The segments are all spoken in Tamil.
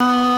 தென்பாண்டி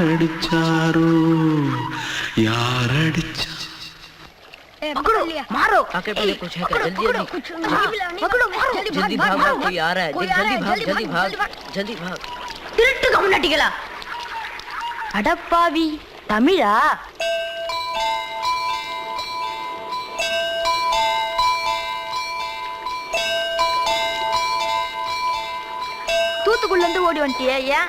யாரடிச்சாரோ யாரடிச்சா पकड़ो मारो आके पहले कुछ है क्या जल्दी पकड़ो, जल्दी कुछ नहीं मिला नहीं। पकड़ो मारो जल्दी भाग भाग कोई आ रहा है कोई देख आ रहा जल्दी है, भाग जल्दी भाग जल्दी जल्दी भाग திருட்டு கம்யூனிட்டிகளா அடப்பாவி தமிழா தூத்துக்குள்ள இருந்து ஓடி வந்துட்டியே ஏன்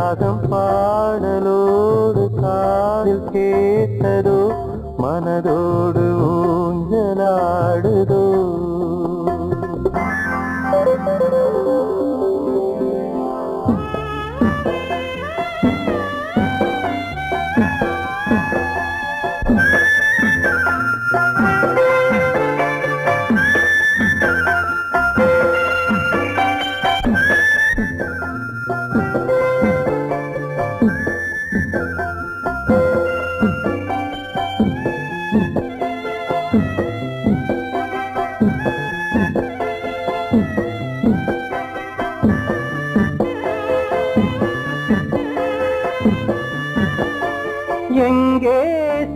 ராகம் பாடலோடு காதில் கேட்டதோ மனதோடு ஊஞ்சலாடுதோ எங்கே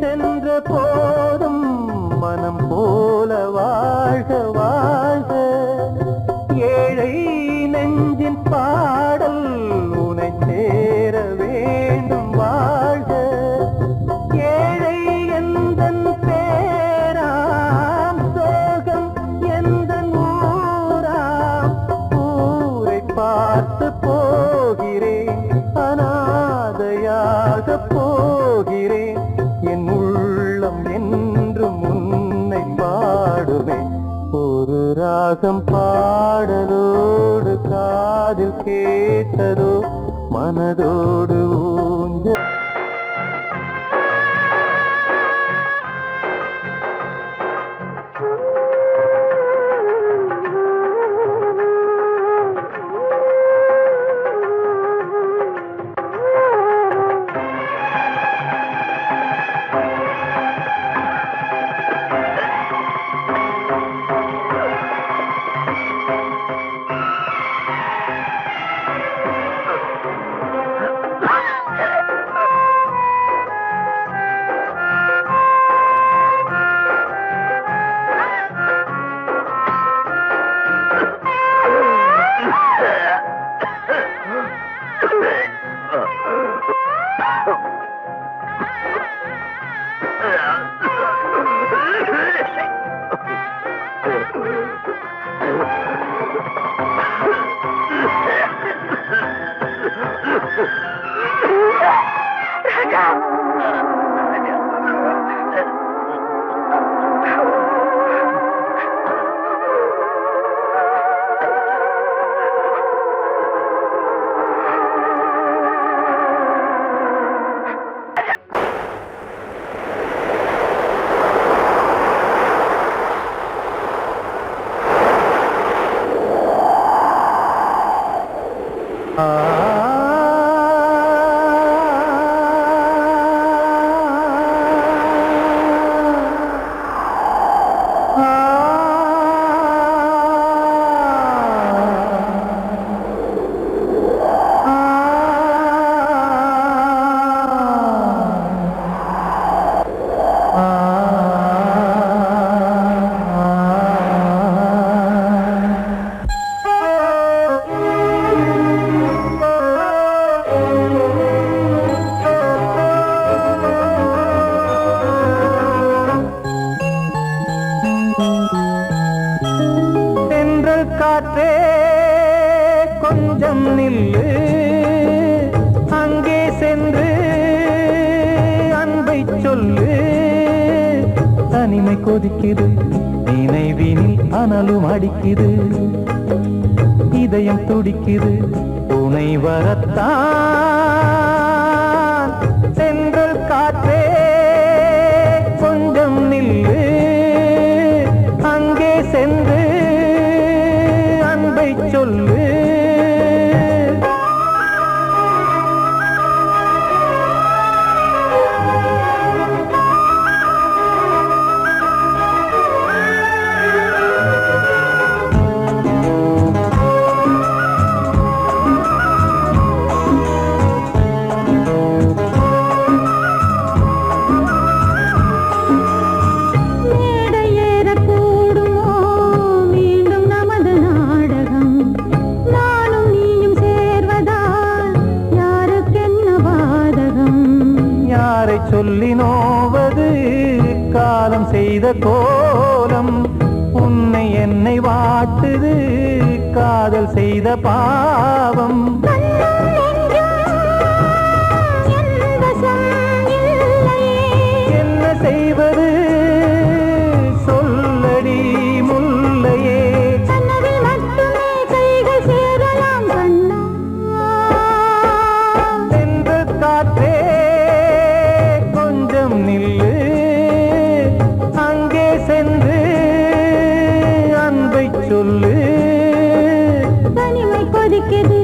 சென்ற போதும் மனம் போல வாழ்க வாழ்க. ஏழை தேசம் பாடலோடு காதில் கேட்டதோ மனதோடு ஊஞ்ச தனிமை கொதிக்குது நினைவினில் அனலும் அடிக்குது. இதயம் துடிக்குது. துணை வரத்தான். சென்றல் காற்றே கொஞ்சம் நில்லு. சொல்லு. தனிமை கொதிக்குது.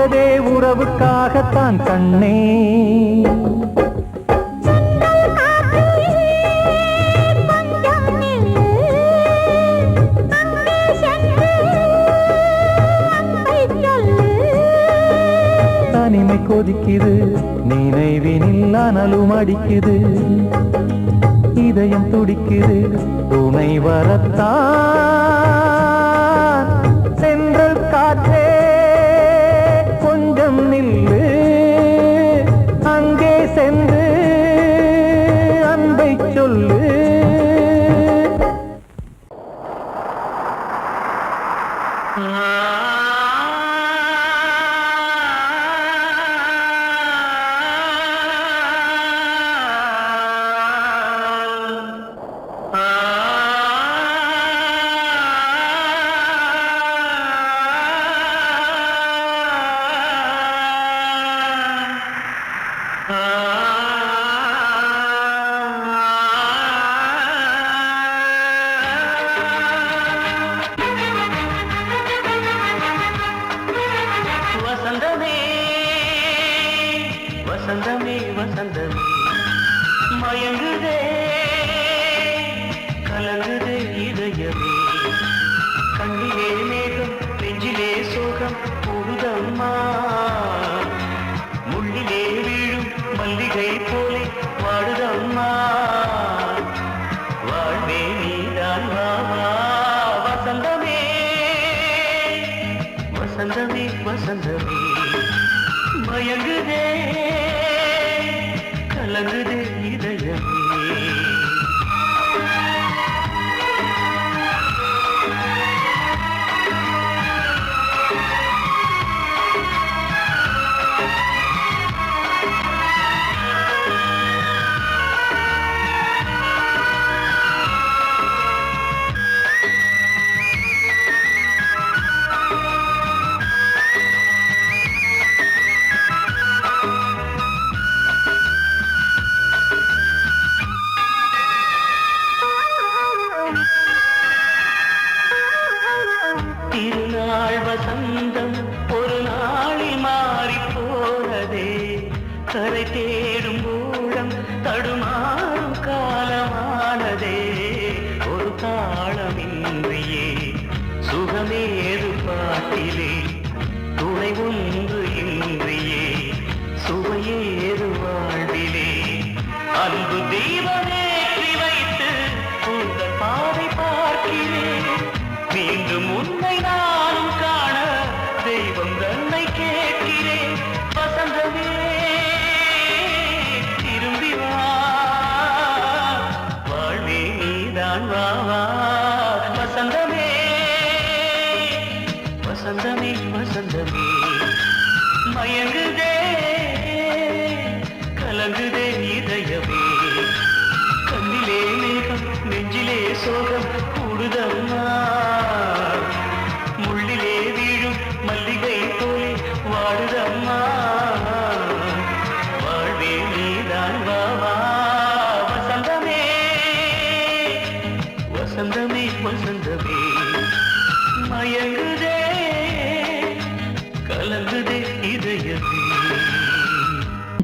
வாழ்வதே உறவுக்காகத்தான் கண்ணே. தனிமை கொதிக்குது நினைவினில் அனலும் அடிக்குது. இதயம் துடிக்குது துணை வரத்தான் செய்த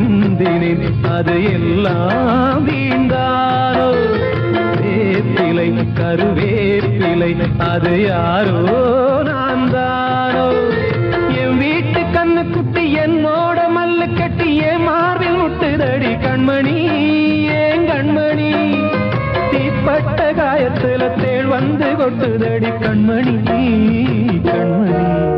சிந்தினேன் அது எல்லாம் வீண்டாரோ வேப்பிலை கருவேப்பிலை அது யாரோ நான் தானோ என் வீட்டு கண்ணு குட்டி என்னோட மல்லு கட்டி என் மார்பில் முட்டுதடி கண்மணி ஏன் கண்மணி. தீப்பட்ட காயத்துல தேள் வந்து கொட்டுதடி கண்மணி கண்மணி.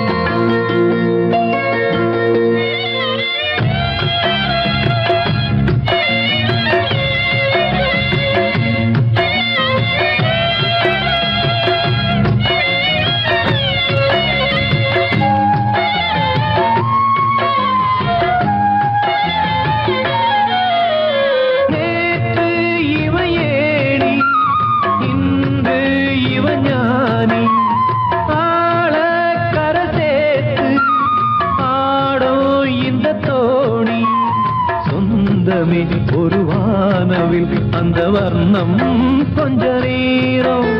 வர்ணம் கொஞ்ச நேரம்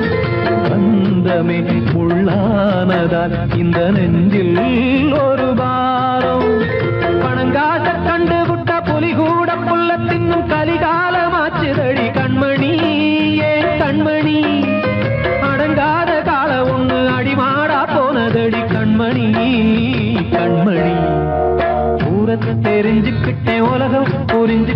பந்தமே முள்ளானதால் இந்த நெஞ்சில் ஒரு பாரம். பணங்காட்ட கண்டு விட்ட புலி கூட புள்ள தின்னும் கலிகாலமாச்சுதடி கண்மணி ஏன் கண்மணி. அடங்காத கால ஒண்ணு அடிமாடா போனதடி கண்மணி கண்மணி. தூரத்தை தெரிஞ்சுக்கிட்டேன் உலகம் புரிஞ்சு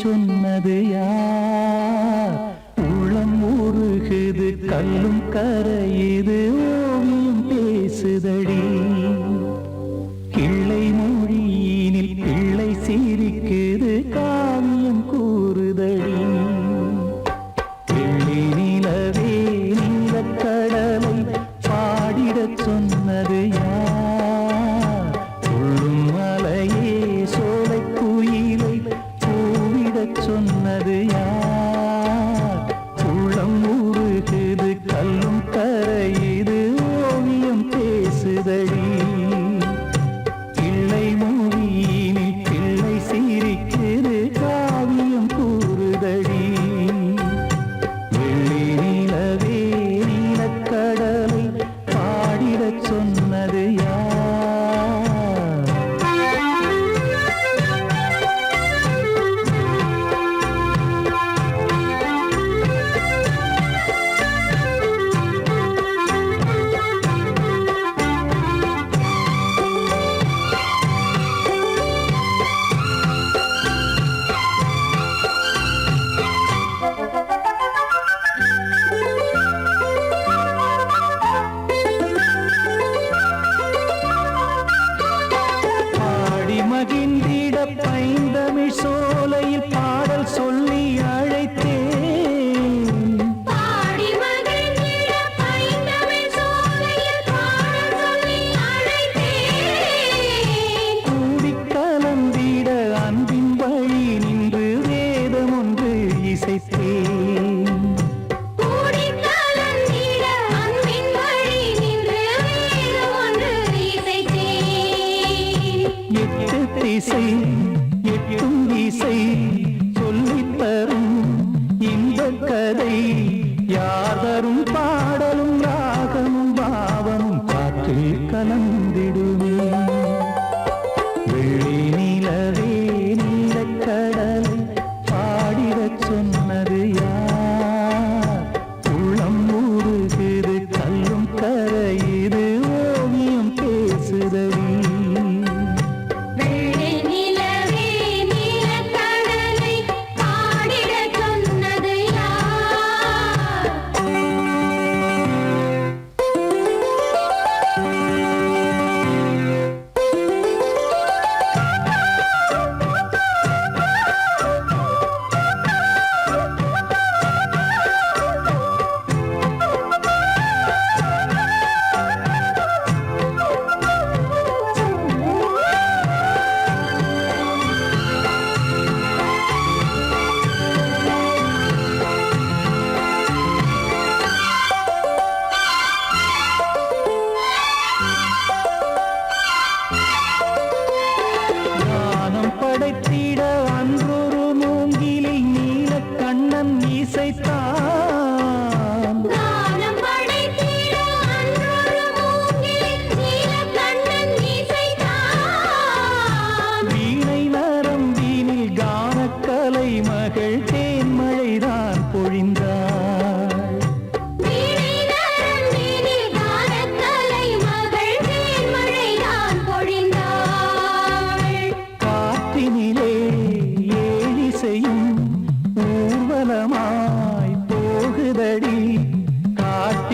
ชวน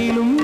காட்டிலும்